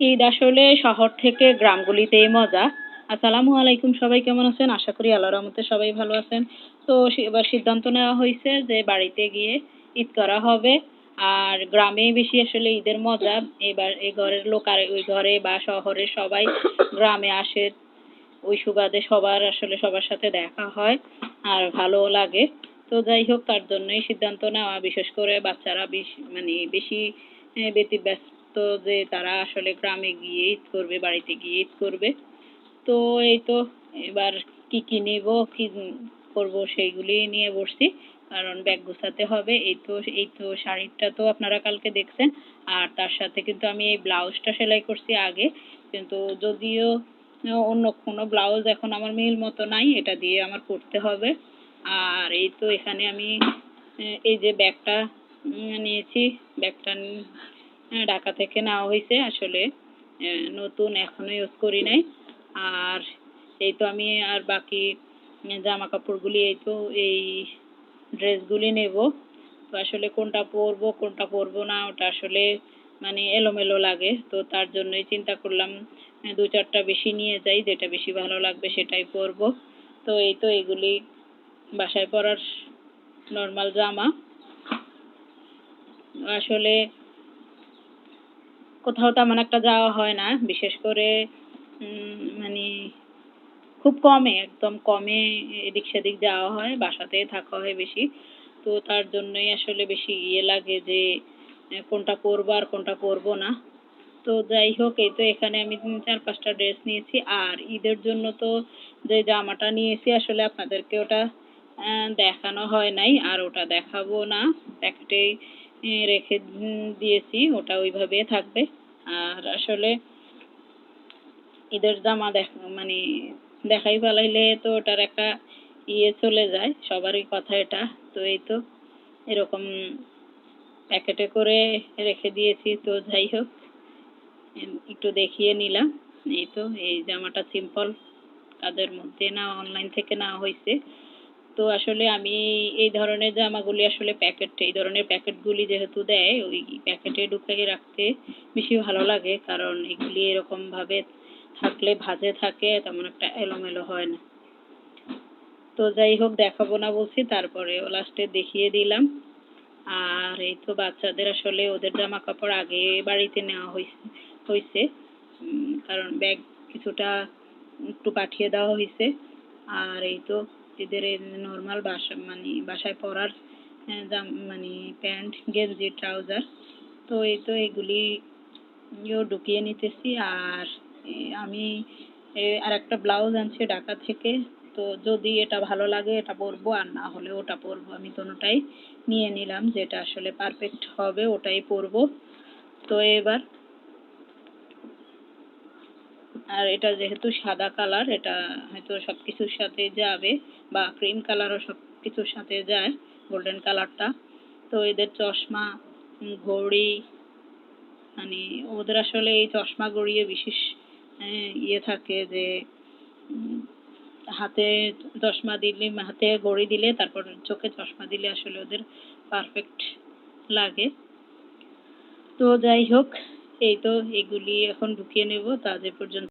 ঈদ আসলে শহর থেকে গ্রামগুলিতেই মজা। আসসালামু আলাইকুম সবাই কেমন আছেন? আশা করি আল্লাহর রহমতে সবাই ভালো আছেন। তো এবার সিদ্ধান্ত নেওয়া হয়েছে যে বাড়িতে গিয়ে ঈদ করা হবে। আর গ্রামেই বেশি আসলে ঈদের মজা। এবার এই ঘরের লোক আর ওই ঘরে বা শহরে সবাই গ্রামে আসে। ওই সুবাদে সবার আসলে সবার সাথে দেখা হয় আর ভালো লাগে। তো যাই হোক তার জন্যই সিদ্ধান্ত নেওয়া। বিশেষ করে বাচ্চারা বেশি মানে বেশি আহ, ব্যতিব্যস্ত যে তারা আসলে গ্রামে গিয়ে ঈদ করবে, বাড়িতে গিয়ে ঈদ করবে। তো এই তো এবার কি কি নেব, কি করব সেইগুলি নিয়ে বসছি। কারণ ব্যাগ গুছাতে হবে। এই তো এই তো শাড়িটা তো আপনারা কালকে দেখছেন। আর তার সাথে কিন্তু আমি এই ব্লাউজটা সেলাই করছি আগে। কিন্তু যদিও অন্য কোনো ব্লাউজ এখন আমার মিল মতো নাই, এটা দিয়ে আমার করতে হবে। আর এই তো এখানে আমি এই যে ব্যাগটা নিয়েছি। ব্যাগটা ঢাকা থেকে নেওয়া হয়েছে আসলে নতুন এখনও ইউজ করি নাই। আর এই তো আমি আর বাকি জামা কাপড়গুলি এই তো এই ড্রেসগুলি নেব। তো আসলে কোনটা পরবো কোনটা পরবো না, ওটা আসলে মানে এলোমেলো লাগে। তো তার জন্যই চিন্তা করলাম দু চারটা বেশি নিয়ে যাই, যেটা বেশি ভালো লাগবে সেটাই পরবো। তো এই তো এগুলি বাসায় পরার নর্মাল জামা। আসলে কোথাও তেমন একটা যাওয়া হয় না। বিশেষ করে মানে খুব কমে, একদম কমে এদিক সেদিক যাওয়া হয় বাসাতেই থাকা হয় বেশি। তো তার জন্যই আসলে বেশি ইয়ে লাগে যে, কোনটা পরবো আর কোনটা পরবো না। তো যাই হোক, এই তো এখানে আমি চার পাঁচটা ড্রেস নিয়েছি। আর ঈদের জন্য তো যে জামাটা নিয়েছি, আসলে আপনাদেরকে ওটা দেখানো হয় নাই। আর ওটা দেখাবো না। প্যাকেটেই রেখে দিয়েছি। ওটা ওইভাবে থাকবে। আর আসলে ঈদের জামা দেখ মানে দেখাই ফেলাইলে তো ওটার একটা ইয়ে চলে যায়, সবারই কথা এটা, তো এই তো এরকম প্যাকেটে করে রেখে দিয়েছি, তো যাই হোক একটু দেখিয়ে নিলাম, এই তো, এই জামাটা সিম্পল কাজের মধ্যে না অনলাইন থেকে নেওয়া হয়েছে তো আসলে আমি এই ধরনের জামাগুলি আসলে প্যাকেট এই ধরনের প্যাকেটগুলি যেহেতু দেয়, ওই প্যাকেটে ঢুকিয়ে রাখতে বেশি ভালো লাগে। কারণ এগুলি এরকম ভাবে থাকলে ভাঁজে থাকে, তেমন একটা এলোমেলো হয় না। তো যাই হোক, দেখাবো না বলছি, তারপরে লাস্টে দেখিয়ে দিলাম। আর এই তো বাচ্চাদের আসলে ওদের জামা কাপড় আগে বাড়িতে নেওয়া হয়েছে হয়েছে কারণ ব্যাগ কিছুটা একটু পাঠিয়ে দেওয়া হয়েছে আর এই তো এদের নর্মাল বাসা মানে বাসায় পরার মানে প্যান্ট, গেঞ্জি, ট্রাউজার। তো এই তো এগুলি ঢুকিয়ে নিতেছি। আর আমি আর একটা ব্লাউজ আনছি ঢাকা থেকে। তো যদি এটা ভালো লাগে এটা পরবো, আর না হলে ওটা পরবো। আমি কোনোটাই নিয়ে নিলাম। যেটা আসলে পারফেক্ট হবে ওটাই পরবো। তো এবার আর এটা যেহেতু সাদা কালার, এটা হয়তো সব কিছুর সাথে যাবে বা ক্রিম কালারও সব কিছুর সাথে যায় গোল্ডেন কালারটা তো এদের চশমা ঘড়ি মানে ওদের আসলে এই চশমা গড়িয়ে বিশেষ ইয়ে থাকে যে হাতে চশমা দিলে, হাতে ঘড়ি দিলে, তারপর চোখে চশমা দিলে আসলে ওদের পারফেক্ট লাগে। তো যাই হোক, এই তো এগুলি এখন ঢুকিয়ে নেব। তা যে পর্যন্ত